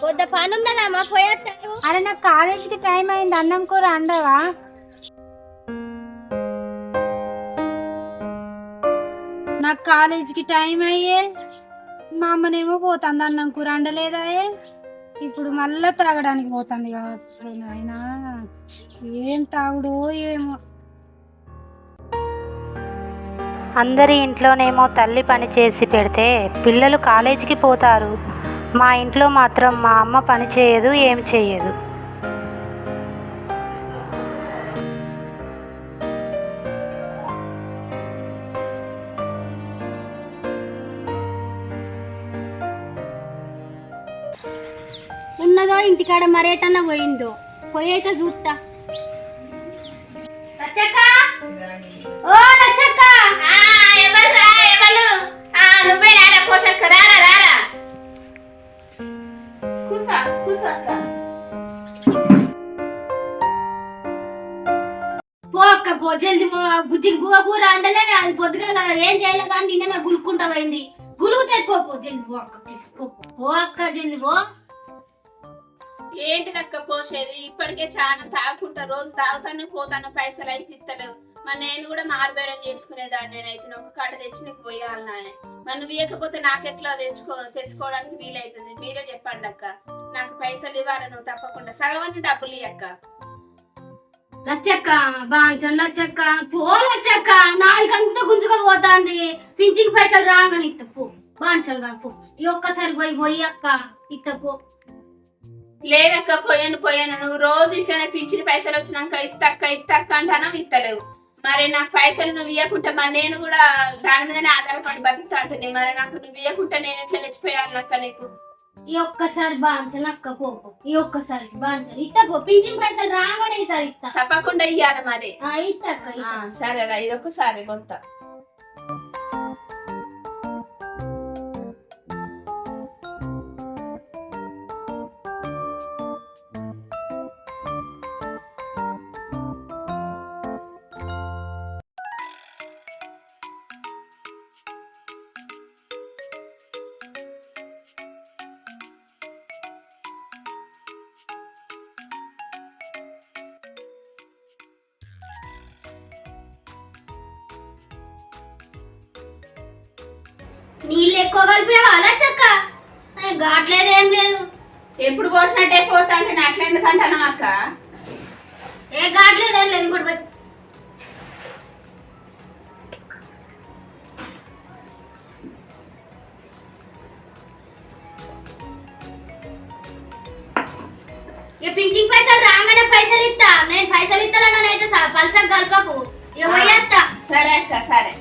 కొద్ద పని ఉన్నదమ్మా పోయేస్తాను అరే నాకు కాలేజీకి టైం అయింది. అన్నం కూర అండవా నాకు కాలేజీకి టైం అయ్యే. మా అమ్మనేమో పోతుంది అన్నం కూర అండలేదాయే ఇప్పుడు మళ్ళా తాగడానికి పోతుంది కావచ్చు అయినా ఏం తాగుడో ఏమో. అందరి ఇంట్లోనేమో తల్లి పని చేసి పెడితే పిల్లలు కాలేజీకి పోతారు. మా ఇంట్లో మాత్రం మా అమ్మ పని చేయదు ఏం చేయదు. ఉన్నదో ఇంటికాడ మరేటన్నా పోయిందో? పోయి అయితే చూస్తా లచ్చక్క! ఓ లచ్చక్క! ఎవర్రా ఎవరు నువ్వే రారా పోషక్క రారా రారా కూసక్క పో అక్క పో. జల్ది పో బుజ్జికి బువ్వ కూర అండలే అది పొద్దుగా ఏం చేయలే కానీ నిన్ననే గులుక్కుంటా పోయింది. గులుగుతే పో పో. జల్ది పో అక్క ప్లీజ్ పో పో. పో అక్క జల్ది పో. ఏంటిదక్క పోసేది? ఇప్పటికే చాలా తాగుకుంటా రోజు తాగుతాను పోతాను పైసలు అయితే ఇస్తలేవు. మరి నేను కూడా మారుబేరం చేసుకునేదాన్ని. నేనైతే ఒక కాడ తెచ్చి నీకు పోయాలి నాయన. మరి నువ్వు ఇవ్వకపోతే నాకెట్లా తెచ్చుకో తెచ్చుకోవడానికి వీలవుతుంది మీరే చెప్పండి అక్క. నాకు పైసలు ఇవ్వాలి నువ్వు తప్పకుండా సగవన్నీ డబ్బులు ఇయ్యక్క లచ్చక్క బాంచన్ లచ్చక్క పో లచ్చక్క నాలుగంతా గుంజుగా పోతాంది. పింఛింగ్ పైసలు రాగానే ఇత్త పో. బాంచలుగా పో. ఈ ఒక్కసారి పోయి పోయి అక్క ఇత్త పో. లేదక్క పోయాను పోయాను. నువ్వు రోజు ఇట్లనే పింఛన్ పైసలు వచ్చినాక ఇత్తక్క ఇత్తక్క అంటానో ఇత్తలేవు. మరి నాకు పైసలు నువ్వు ఇవ్వకుంటే మరి నేను కూడా దాని మీదనే ఆధారపడి బతుకుతా ఉంటుంది మరి నాకు నువ్వు ఇవ్వకుంటే నేను ఎట్లా తెచ్చిపోయాలక్క నీకు? ఈ ఒక్కసారి బాంచన్ అక్క పో పో. ఈ ఒక్కసారి బాంచన్. ఇత్త పో పింఛింగ్ పైసలు రాగానే ఈసారి ఇత్త. తప్పకుండా ఇయ్యాలి మరి. అక్క ఆ, ఇత్త. సరేరా ఇది ఒకసారి కొంత. ఎక్కువ కలిపినావా లచ్చక్క ఏ, లేదు. ఎప్పుడు పోసినట్టే పోతా అంటే నేను అట్లా ఎందుకంటాను అక్క? ఏ ఘాట్లేదు ఏం లేదు ఇంకోటి పింఛింగ్ పైసలు రాగానే పైసలు ఇస్తా. నేను పైసలు ఇస్తానని అయితే పల్సక్ కలపకు పోయేస్తా సరే అక్క సరే.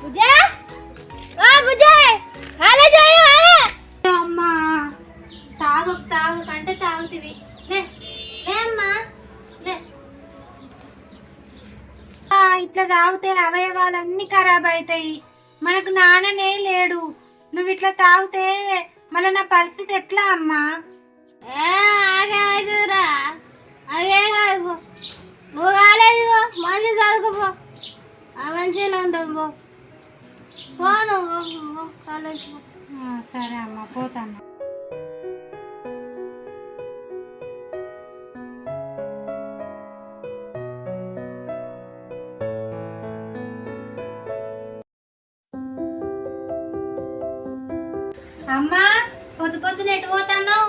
బుజ్జా? ఓ బుజ్జా? అమ్మా తాగు తాగు కంటే తాగుతివి లే లే అమ్మా లే ఆ, ఇట్లా తాగితే అవయవాలన్నీ ఖరాబ్ అవుతాయి మనకు నాన్ననే లేడు. నువ్వు ఇట్లా తాగితే మళ్ళీ నా పరిస్థితి ఎట్లా అమ్మా? ఏ, ఆగేమవుతుందిరా? అదేం కాదు. నువ్వు కాలేజీ పో. మంచి చదువుకుపో పో నువ్వు కాలేజీ సరే అమ్మా పోతాను అమ్మా పొద్దు పొద్దున ఎటు పోతున్నావు?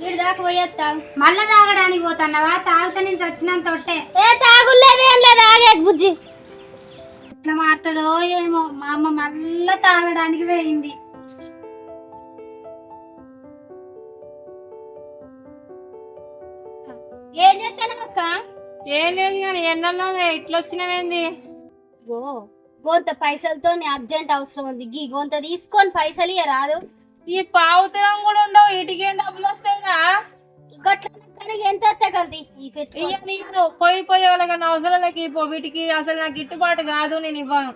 వీడి దాకా పోయేస్తా మళ్ళా తాగడానికి పోతున్నావా? తాగితే నేను చచ్చినంత తొట్టే ఏ తాగులేదు ఏం లేదు ఆగే బుజ్జి. ఎట్లా మారుతుందో ఏమో. మా అమ్మ మళ్ళా తాగడానికి పోయింది. ఏం చేస్తాను అక్క? ఏం లేదు కానీ ఎన్నెల్లో ఇట్లా వచ్చినవేంది గొంత పైసలతో అర్జెంట్ అవసరం ఉంది. గీ గొంత తీసుకొని పైసలు ఇయ్య రాదు ఈ పావుతనం కూడా ఉండవు. ఇటుకేం డబ్బులు గట్ల కానీ ఎంత పోయి పోయే వాళ్ళకన్నా అవసరం లేక పో వీటికి అసలు నాకు గిట్టుబాటు కాదు నేను ఇవ్వను.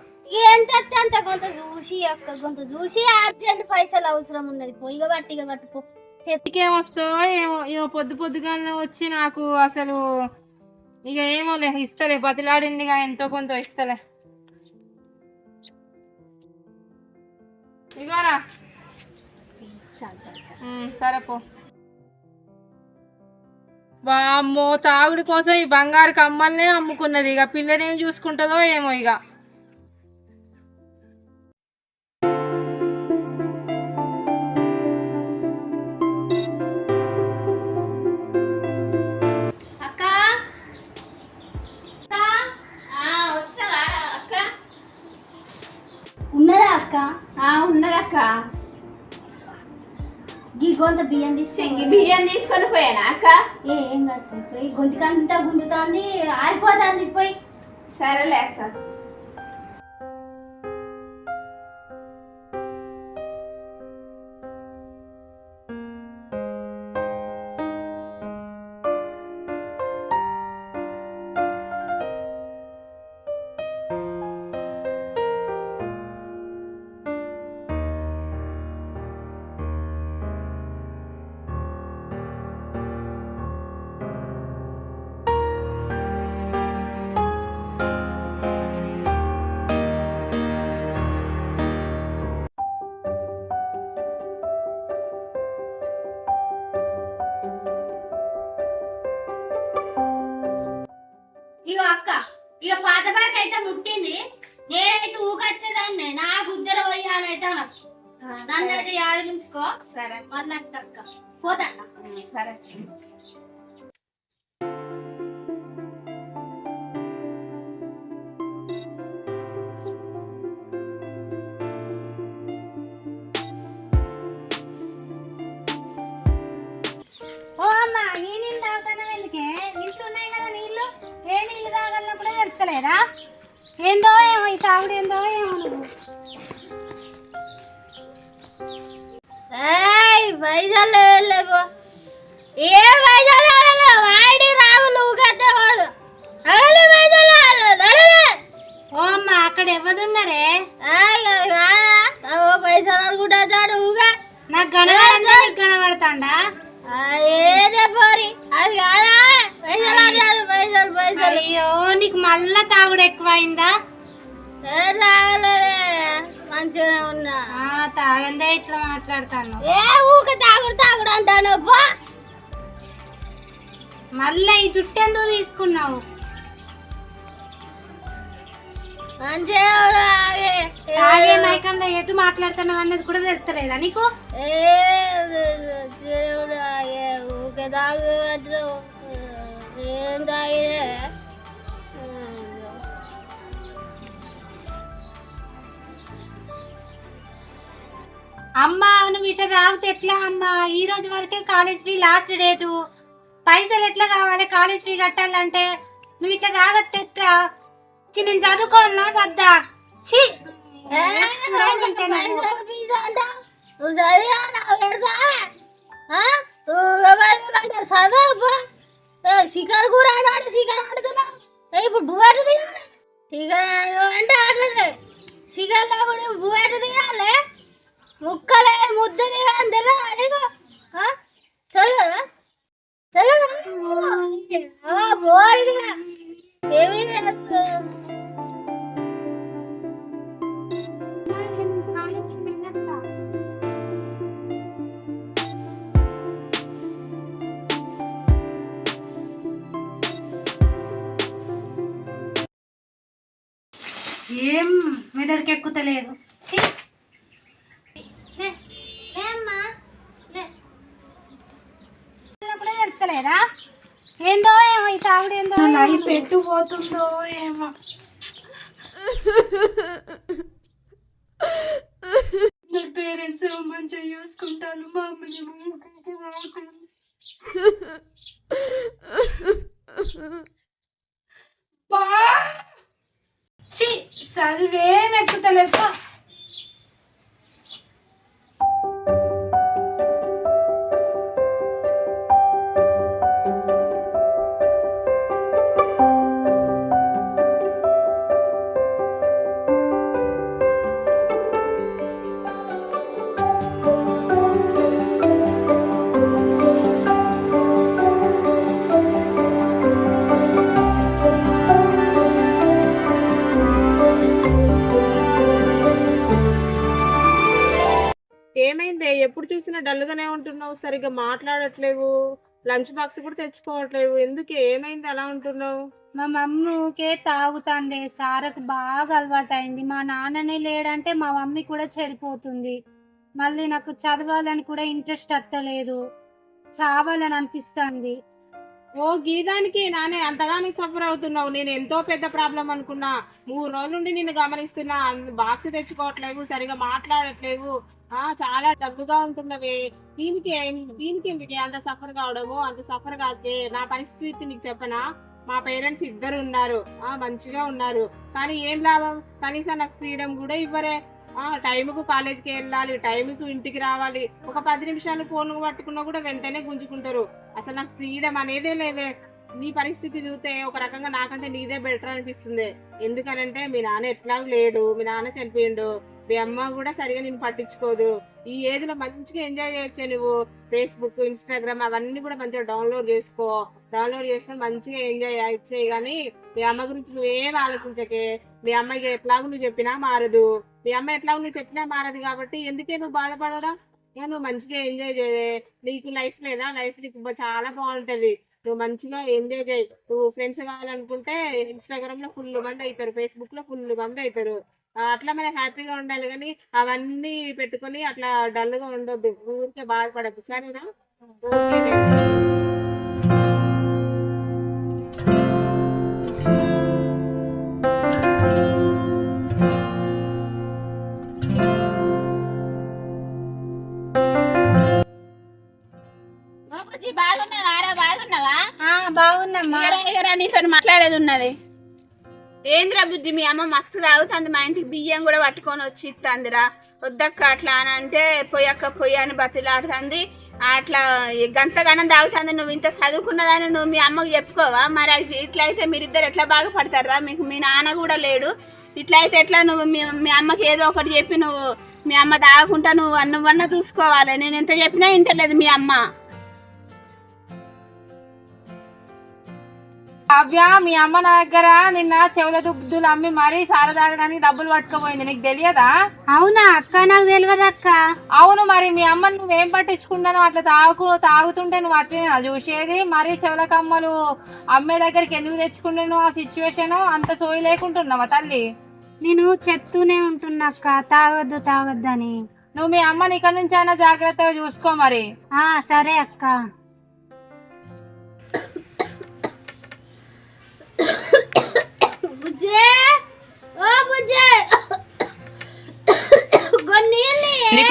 ఎంత అంత కొంత చూసి అక్క కొంత చూసి అర్జెంట్ పైసలు అవసరం ఉన్నది. పొయ్యిగా బట్టి ఇక బట్టి పో. ఇంకేం వస్తావో ఏమో ఏమో పొద్దు పొద్దుగానే వచ్చి నాకు అసలు ఇక ఏమోలే ఇస్తలే. బతిలాడిందిగా ఎంతో కొంత ఇస్తలే. ఇగోరా. సరే పో. వామ్మో తాగుడి కోసం ఈ బంగారు కమ్మల్నే అమ్ముకున్నది. ఇక పిల్లనేం చూసుకుంటుందో ఏమో ఇక. బియ్యం చెంగి బియ్యం తీసుకొని పోయానా అక్క? ఏ ఏం కాదు పోయి గొంతుకంతా గుంజుతోంది ఆరిపోతుంది పోయి. సరేలే అక్క. ఇగో అక్క ఇక పాత బాకి అయితే ముట్టింది. నేనైతే ఊకొచ్చేదాన్ని నా గుద్దర పోయానైతే అనకు నన్ను అయితే యాది ఉంచుకో సరే. మళ్ళీ అక్క. పోతా సరే. తెలుస్తలేదా ఏందో ఏమో ఈ తాగుడు ఏందో ఏమో నువ్వు. ఏయ్ పైసలు ఏ పైసలు వాడి రాగులు ఊగద్దే వాడు అడలి పైసలు అడలే ఓ అమ్మ అక్కడ ఎవరున్నారే? పైసలు అనుకుంటా నాకు ఆ, ఏదే పోరి అది కాదా? అయ్యో. నీకు మళ్ళా తాగుడు ఎక్కువైందా? ఏ తాగలేదే మంచిగానే ఉన్నా. ఆ తాగందే ఇట్లా మాట్లాడతాను. ఏ ఊక తాగుడు తాగుడు అంటాను మళ్ళా ఈ జుట్టు ఎందుకు తీసుకున్నావు? మంచిగా. తాగే. మైకంలో ఎటు మాట్లాడుతున్నావు అన్నది కూడా తెలుస్తలేదా నీకు? ఏ ఊకే తాగదు ఏం తాగిరే అమ్మా నువ్వు ఇట్లా తాగితే ఎట్లా అమ్మా? ఈ రోజు వరకే కాలేజ్ ఫీ లాస్ట్ డేటు పైసలు ఎట్లా కావాలి? కాలేజ్ ఫీ కట్టాలంటే నువ్వు ఇట్లా తాగತ್ತೆ ఎట్లా? చి, నేను చదువుకోవాలనా? వద్దా? నువ్వు చదివా చికెన్ కూర ఆడాడు చికెన్ ఆడుతున్నా ఇప్పుడు బువ్వెట్టు తినాలి? చికెన్ అంటే ఆడలే చికెన్ లేకుండా బువ్వెట్టు తినాలి? ముక్కలే ముద్ద తినాలి తెలియదు నీకు? ఆ? తెలియదా తెలియదా ఏమీ చేస్తుంది ఏం మెదడుకి ఎక్కుతలేదు. తెలుస్తలేదా ఏందో ఏమో ఈ తాగుడు ఏందో లైఫ్ ఎట్టు పోతుందో ఏమో. నా పేరెంట్స్ మంచిగా చూసుకుంటాను మా అమ్మని బా! చి చదివేం ఎక్కుతలేదు. సరిగ్గా మాట్లాడట్లేవు. లంచ్ బాక్స్ కూడా తెచ్చుకోవట్లేవు. ఎందుకు? ఏమైంది? అలా ఉంటున్నావు? మా మమ్మీ ఊకే తాగుతాండే. సారకు బాగా అలవాటైంది. మా నాన్ననే లేడంటే మా మమ్మీ కూడా చెడిపోతుంది. మళ్ళీ నాకు చదవాలని కూడా ఇంట్రెస్ట్ వస్తలేదు చావాలని అనిపిస్తుంది. ఓ గీదానికి నానే అంతగానే సఫర్ అవుతున్నావు. నేను ఎంతో పెద్ద ప్రాబ్లం అనుకున్నా. మూడు రోజుల నుండి నిన్ను గమనిస్తున్నా. బాక్స్ తెచ్చుకోవట్లేవు. సరిగా మాట్లాడట్లేవు. ఆ చాలా డబ్బుగా ఉంటున్నవే. దీనికి దీనికి ఎందుకు అంత సఫర్ కావడము? అంత సఫర్ కాదే నా పరిస్థితి నీకు చెప్పనా? మా పేరెంట్స్ ఇద్దరు ఉన్నారు. ఆ మంచిగా ఉన్నారు. కానీ ఏం లాభం? కనీసం నాకు ఫ్రీడమ్ కూడా ఇవ్వరే. ఆ టైంకు కాలేజీకి వెళ్ళాలి టైంకు ఇంటికి రావాలి. ఒక పది నిమిషాలు ఫోన్ పట్టుకున్నా కూడా వెంటనే గుంజుకుంటారు. అసలు నాకు ఫ్రీడమ్ అనేదే లేదే. నీ పరిస్థితి చూస్తే ఒక రకంగా నాకంటే నీదే బెటర్ అనిపిస్తుంది. ఎందుకనంటే మీ నాన్న ఎట్లా లేడు. మీ నాన్న చనిపోయిండు. మీ అమ్మ కూడా సరిగా నేను పట్టించుకోదు. ఈ ఏజ్లో మంచిగా ఎంజాయ్ చేయొచ్చు నువ్వు. ఫేస్బుక్ ఇన్స్టాగ్రామ్ అవన్నీ కూడా మంచిగా డౌన్లోడ్ చేసుకో. డౌన్లోడ్ చేసుకొని మంచిగా ఎంజాయ్ చేయి కానీ మీ అమ్మ గురించి నువ్వేం ఆలోచించకే. మీ అమ్మాయికి ఎట్లాగో నువ్వు చెప్పినా మారదు. మీ అమ్మ ఎట్లాగో నువ్వు చెప్పినా మారదు కాబట్టి ఎందుకే నువ్వు బాధపడడం ఇక నువ్వు మంచిగా ఎంజాయ్ చేయవే. నీకు లైఫ్ లేదా? లైఫ్ నీకు చాలా బాగుంటది. నువ్వు మంచిగా ఎంజాయ్ చేయి. నువ్వు ఫ్రెండ్స్ కావాలనుకుంటే ఇన్స్టాగ్రామ్లో ఫుల్ మంది అవుతారు ఫేస్బుక్లో ఫుల్ మంది అవుతారు అట్లా మనం హ్యాపీగా ఉండాలి కానీ అవన్నీ పెట్టుకొని అట్లా డల్గా ఉండొద్దు. ఊరికే బాధపడద్దు. సరేనా? బాగున్నావా? బాగున్నావా? ఎగరా నీతో మాట్లాడేది ఉన్నది. ఏంద్రా బుద్ధి మీ అమ్మ మస్తు తాగుతుంది మా ఇంటికి బియ్యం కూడా పట్టుకొని వచ్చి ఇస్తుందిరా వద్దక్క అట్లా అని అంటే పొయ్యక్క పొయ్యి అని బతిలాడుతుంది. అట్లా గంతగానం తాగుతుంది నువ్వు ఇంత చదువుకున్నదని నువ్వు మీ అమ్మకు చెప్పుకోవా? మరి అట్- ఇట్లా అయితే మీరిద్దరు ఎట్లా బాగుపడతారా మీకు మీ నాన్న కూడా లేడు. ఇట్లా అయితే ఎట్లా నువ్వు మీ మీ అమ్మకి ఏదో ఒకటి చెప్పి నువ్వు మీ అమ్మ తాగకుండా నువ్వు నువ్వన్నా చూసుకోవాలి? నేను ఎంత చెప్పినా ఇంటలేదు మీ అమ్మ. కావ్య మీ అమ్మ నా దగ్గర నిన్న చెవుల దుబ్బులు అమ్మి మరీ సార తాగడానికి డబ్బులు పట్టుకుపోయింది. నీకు తెలియదా? అవునా? అక్క నాకు తెలియదు అక్క. అవును మరి మీ అమ్మ నువ్వేం పట్టించుకున్నాను అట్లా తాగు తాగుతుంటే నువ్వు అట్లేనా చూసేది? మరి చెవుల కమ్మలు అమ్మే దగ్గరికి ఎందుకు తెచ్చుకుంటే నువ్వు ఆ సిచ్యువేషన్ అంత సోయి లేకుంటున్నావా తల్లి? నేను చెప్తూనే ఉంటున్నా అక్క. తాగొద్దు తాగొద్దు అని నువ్వు మీ అమ్మని ఇక్కడ నుంచి అయినా జాగ్రత్తగా చూసుకో మరి. ఆ సరే అక్క.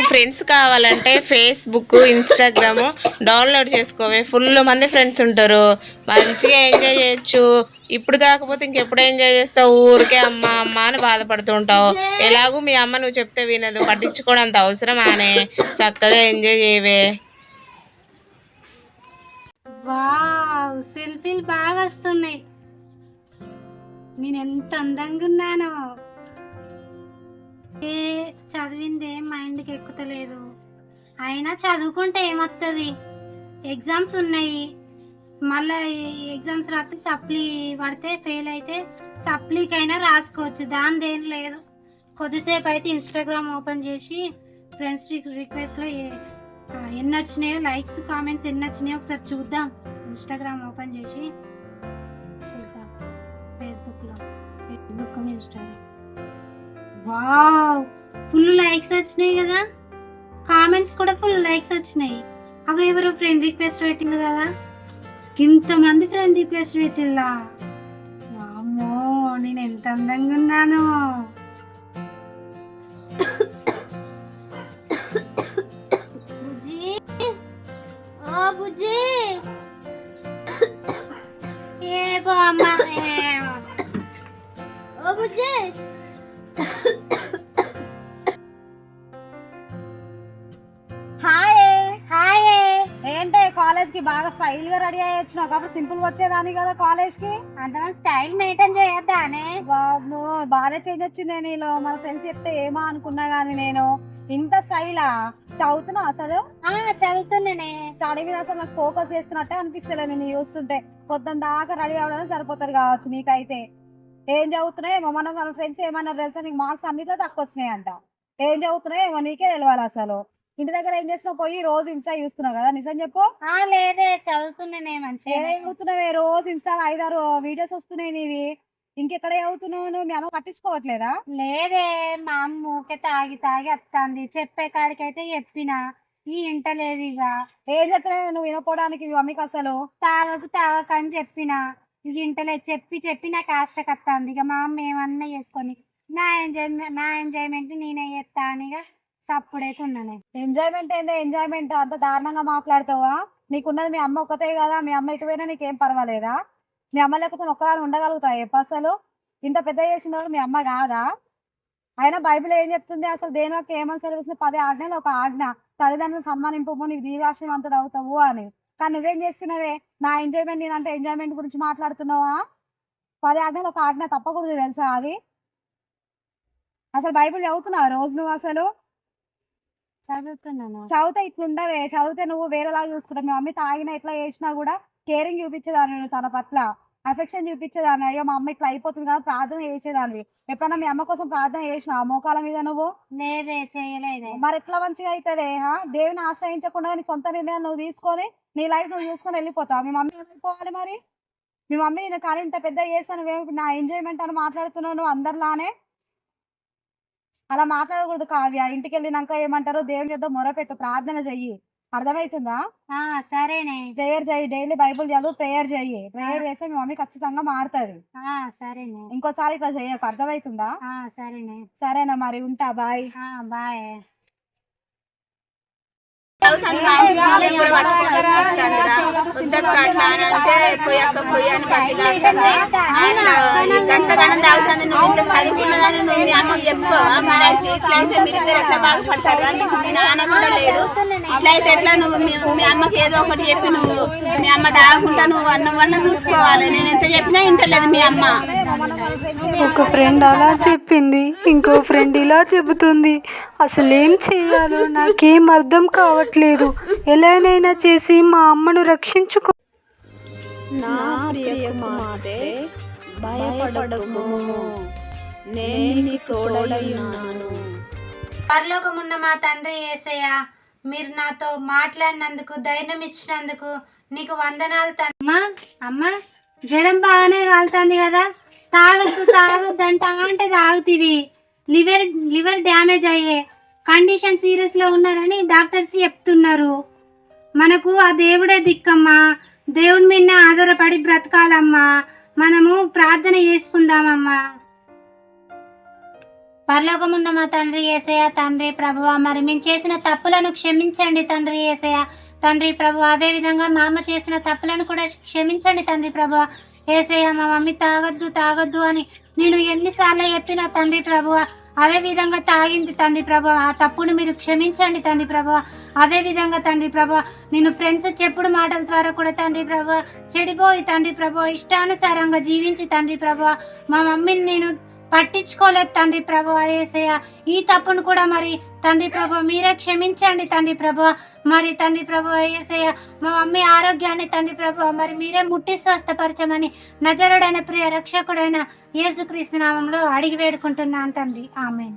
ఫ్రెండ్స్ కావాలంటే ఫేస్బుక్ ఇన్స్టాగ్రామ్ డౌన్లోడ్ చేసుకోవే. ఫుల్ మంది ఫ్రెండ్స్ ఉంటారు. మంచిగా ఎంజాయ్ చేయొచ్చు. ఇప్పుడు కాకపోతే ఇంకెప్పుడు ఎంజాయ్ చేస్తావు? ఊరికే అమ్మ అమ్మ అని బాధపడుతూ ఉంటావు. ఎలాగూ మీ అమ్మ నువ్వు చెప్తే వినదు. పట్టించుకోవడంత అవసరం ఆనే. చక్కగా ఎంజాయ్ చేయవే. వావ్ సెల్ఫీలు బాగా వస్తున్నాయి. నేను ఎంత అందంగా ఉన్నానో. ఏ చదివింది ఏం మైండ్కి ఎక్కుతలేదు. అయినా చదువుకుంటే ఏమొస్తుంది ఎగ్జామ్స్ ఉన్నాయి. మళ్ళీ ఎగ్జామ్స్ రాస్తే సప్లీ పడితే ఫెయిల్ అయితే సప్లీకైనా రాసుకోవచ్చు. దాని ఏం లేదు. కొద్దిసేపు అయితే ఇన్స్టాగ్రామ్ ఓపెన్ చేసి ఫ్రెండ్స్ రిక్వెస్ట్లో ఎన్ని వచ్చినాయో లైక్స్ కామెంట్స్ ఎన్ని వచ్చినాయో ఒకసారి చూద్దాం. ఇన్స్టాగ్రామ్ ఓపెన్ చేసి చూద్దాం. ఫేస్బుక్లో. Facebook Instagram. Wow! Full likes వచ్చినాయి కదా? కామెంట్స్ కూడా ఫుల్ లైక్స్ వచ్చినాయి. అగో ఎవరో ఫ్రెండ్ రిక్వెస్ట్ పెట్టింది కదా? ఇంతమంది ఫ్రెండ్ రిక్వెస్ట్ పెట్టిల్లా? అమ్మో నేను ఎంత అందంగా ఉన్నాను! బుజ్జి! ఓ బుజ్జి! బాగా స్టైల్గా రెడీ అయ్యి వచ్చినావు కాబట్టి సింపుల్గా వచ్చేదాని కదా కాలేజ్కి అందరం స్టైల్ మెయింటైన్ చేయొద్దానే. బాబు బాగానే చేంజ్ వచ్చిందే నీలో మన ఫ్రెండ్స్ చెప్తే ఏమో అనుకున్నా గానీ నేను. ఇంత స్టైలా? చదువుతున్నా అసలు? ఆ చదువుతున్నానే. స్టడీ మీద అసలు నాకు ఫోకస్ చేస్తున్నట్టే అనిపిస్తలే నేను చూస్తుంటే. పొద్దున్న దాకా రెడీ అవ్వడానికి సరిపోతుంది కావచ్చు నీకైతే. ఏం చదువుతున్నాయేమో మన మన ఫ్రెండ్స్ ఏమన్నా తెలుసా? నీకు మార్క్స్ అన్నిట్లో తక్కువ వచ్చినాయంట ఏం చదువుతున్నాయేమో నీకే తెలియాలి అసలు. ఇంటి దగ్గర ఏం చేస్తున్నావు? పోయి రోజు ఇన్స్టా చూస్తున్నావు కదా. నిజం చెప్పు. ఆ లేదే చదువుతున్నానే మంచిగా. చదువుతున్నావే? రోజు ఇన్స్టా ఐదారు వీడియోస్ వస్తున్నాయి నీవి. ఇంకెక్కడ చదువుతున్నావు? నువ్వు మీ అమ్మ పట్టించుకోవట్లేదా? లేదే మా అమ్మ ఊకే తాగి తాగి వస్తుంది చెప్పే కాడికైతే చెప్పిన. ఈ ఇంటలేదు ఇక. ఏం చెప్పినా నువ్వు వినపోవడానికి మీ మమ్మీకి అసలు. తాగకు తాగకు అని చెప్పిన. ఇక ఇంటలేదు చెప్పి చెప్పి నాకు ఆశకు వస్తుంది ఇక మా అమ్మ ఏమన్నా చేసుకొని నా ఎంజాయ్మెంట్ నా ఎంజాయ్మెంట్ నేనే చేస్తా అని ఇక సప్పుడైతే ఎంజాయ్మెంట్ ఏందో? ఎంజాయ్మెంట్ అంత దారుణంగా మాట్లాడతావా? నీకున్నది మీ అమ్మ ఒక్కతే కదా మీ అమ్మ ఇటు పోయినా నీకేం పర్వాలేదా? మీ అమ్మ లేకపోతే ఒక్కదాని ఉండగలుగుతావు ఎప్ప అసలు? ఇంత పెద్ద చేసిన వాళ్ళు మీ అమ్మ కాదా? అయినా బైబిల్ ఏం చెప్తుంది? అసలు దేని ఒక ఏమని సెలవుస్తుంది? పది ఆజ్ఞలు ఒక ఆజ్ఞ. తల్లిదండ్రులు సన్మానింపు నీకు దీర్ఘాశ్రమంతుడు అవుతావు అని. కానీ నువ్వేం చేస్తున్నావే? నా ఎంజాయ్మెంట్ నేనంటే ఎంజాయ్మెంట్ గురించి మాట్లాడుతున్నావా? పది ఆజ్ఞలు ఒక ఆజ్ఞ తప్పకూడదు తెలుసా అది? అసలు బైబిల్ చదువుతున్నావు రోజు నువ్వు అసలు? చదివితే ఇట్లుండవే చదివితే నువ్వు వేరేలాగా చూసుకుంటావు. మీ మమ్మీ తాగినా ఎట్లా చేసినా కూడా కేరింగ్ చూపించేదాన్ని తన పట్ల. అఫెక్షన్ చూపించేదాన్ని. అయ్యో మా అమ్మ ఇట్లా అయిపోతుంది కదా ప్రార్థన చేసేదాన్ని. ఎప్పుడన్నా మీ అమ్మ కోసం ప్రార్థన చేసినావా? మోకాల మీద నువ్వు? లేదే చేయలేదే. మరి ఎట్లా మంచిగా అవుతుంది హా దేవుని ఆశ్రయించకుండా నీ సొంత నిర్ణయం నువ్వు తీసుకొని నీ లైఫ్ నువ్వు చూసుకొని వెళ్ళిపోతావు? మీ మమ్మీ ఏమైపోవాలి మరి? మీ మమ్మీ నేను కానీ ఇంత పెద్ద నువ్వేమి నా ఎంజాయ్మెంట్ అని మాట్లాడుతున్నావు నువ్వు అందరిలానే? అలా మాట్లాడకూడదు కావ్య. ఇంటికి వెళ్ళినాక ఏమంటారు దేవుని యొద్ద మొరపెట్టు. ప్రార్థన చెయ్యి. అర్థమవుతుందా ఆ సరేనే. ప్రేయర్ చెయ్యి. డైలీ బైబుల్ చదువు ప్రేయర్ చెయ్యి. ప్రేయర్ చేస్తే మీ మమ్మీ ఖచ్చితంగా సరేనే. ఇంకోసారి ఇట్లా చెయ్యకు అర్థమవుతుందా ఆ సరేనే. సరేనా మరి. ఉంటా. బాయ్. బాయ్ చదువుతాను కాబట్టి ఇప్పుడు పట్టుకొని చెప్తానురా. వద్దక్క అట్లా అని అంటే పోయాక పోయాను. అట్లా తాగుతుంది నువ్వు ఇంత నువ్వు మీ అమ్మకి చెప్పుకోవా? మరి అయితే ఇట్లయితే మీరు ఎట్లా బాగుపడతారు? మీ నాన్న కూడా లేడు. ఇట్లయితే ఎట్లా నువ్వు మీ అమ్మకి ఏదో ఒకటి చెప్పి నువ్వు మీ అమ్మ తాగకుండా నువ్వు అన్నవన్న చూసుకోవాలి. నేను ఎంత చెప్పినా ఇంటలేదు మీ అమ్మ. ఒక ఫ్రెండ్ అలా చెప్పింది ఇంకో ఫ్రెండ్ ఇలా చెబుతుంది. అసలు ఏం చేయాలో నాకేం అర్థం కావట్లేదు. ఎలానైనా చేసి మా అమ్మను రక్షించుకో. పరలోకమున్న మా తండ్రి ఏసయ్య మీరు నాతో మాట్లాడినందుకు ధైర్యం ఇచ్చినందుకు నీకు వందనాలు అమ్మా అమ్మా జ్వరం బాగానే కాలుతుంది కదా. తాగద్దు తాగద్దు అంట అంటే తాగుతీవి. లివర్ లివర్ డ్యామేజ్ అయ్యే. కండిషన్ సీరియస్లో ఉన్నారని డాక్టర్స్ చెప్తున్నారు. మనకు ఆ దేవుడే దిక్కమ్మా. దేవుడి మీద ఆధారపడి బ్రతకాలమ్మా. మనము ప్రార్థన చేసుకుందామమ్మా. పరలోకమున్న మా తండ్రి ఏసయ తండ్రి ప్రభువ మరి మేము చేసిన తప్పులను క్షమించండి తండ్రి ఏసయ తండ్రి ప్రభు అదే విధంగా మా అమ్మ చేసిన తప్పులను కూడా క్షమించండి తండ్రి ప్రభు ఏసయ్య మా మమ్మీ తాగొద్దు తాగొద్దు అని నేను ఎన్నిసార్లు చెప్పిన తండ్రి ప్రభువ అదే విధంగా తాగింది తండ్రి ప్రభు. ఆ తప్పును మీరు క్షమించండి తండ్రి ప్రభు. అదే విధంగా తండ్రి ప్రభు నేను ఫ్రెండ్స్ చెప్పుడు మాటల ద్వారా కూడా తండ్రి ప్రభు చెడిపోయి తండ్రి ప్రభు ఇష్టానుసారంగా జీవించి తండ్రి ప్రభు మా మమ్మీని నేను పట్టించుకోలేదు తండ్రి ప్రభు ఏసయ్య. ఈ తప్పును కూడా మరి తండ్రి ప్రభు మీరే క్షమించండి తండ్రి ప్రభు మరి తండ్రి ప్రభు ఏసయ్య మా మమ్మీ ఆరోగ్యాన్ని తండ్రి ప్రభు మరి మీరే ముట్టి స్వస్థపరచమని నజరుడైన ప్రియ రక్షకుడైన యేసుక్రీస్తు నామంలో అడిగి వేడుకుంటున్నాను తండ్రి. ఆమె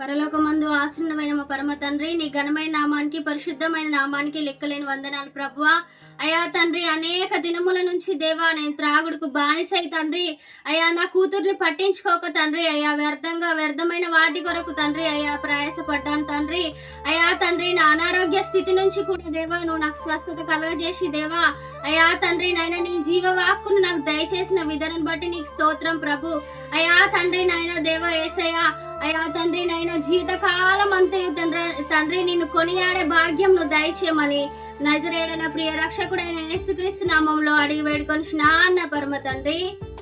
పరలోకమందు ఆసన్నమైన మా పరమ తండ్రి నీ ఘనమైన నామానికి పరిశుద్ధమైన నామానికి లెక్కలేని వందనాలు ప్రభువా. అయా తండ్రి అనేక దినముల నుంచి దేవా నేను త్రాగుడుకు బానిసై తండ్రి. అయా నా కూతుర్ని పట్టించుకోక తండ్రి. అయ్యా వ్యర్థంగా వ్యర్థమైన వాటి కొరకు తండ్రి. అయ్యా ప్రయాసపడ్డాను తండ్రి. అయా తండ్రి నా అనారోగ్య స్థితి నుంచి కూడా దేవా నువ్వు నాకు స్వస్థత కలగజేసి దేవా అయా తండ్రి నాయన నీ జీవవాక్కును నాకు దయచేసిన విధానం బట్టి నీకు స్తోత్రం ప్రభు. అయా తండ్రి నాయన దేవ ఏసయ్యా అయా తండ్రి నాయన జీవితకాలం అంతయు తండ్రి తండ్రి నిన్ను కొనియాడే భాగ్యం నువ్వు దయచేయమని నజరేడన ప్రియ రక్షకుడైన యేసుక్రీస్తు నామంలో అడిగి వేడుకొని స్నాన్న పరమ తండ్రి.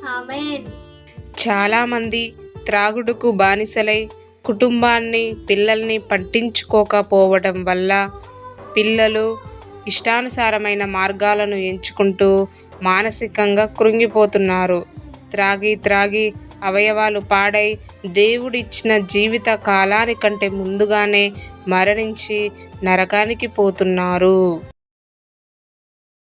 ఆమేన్. చాలామంది త్రాగుడుకు బానిసలై కుటుంబాన్ని పిల్లల్ని పట్టించుకోకపోవడం వల్ల పిల్లలు ఇష్టానుసారమైన మార్గాలను ఎంచుకుంటూ మానసికంగా కృంగిపోతున్నారు. త్రాగి త్రాగి అవయవాలు పాడై దేవుడిచ్చిన జీవిత కాలానికంటే ముందుగానే మరణించి నరకానికి పోతున్నారు.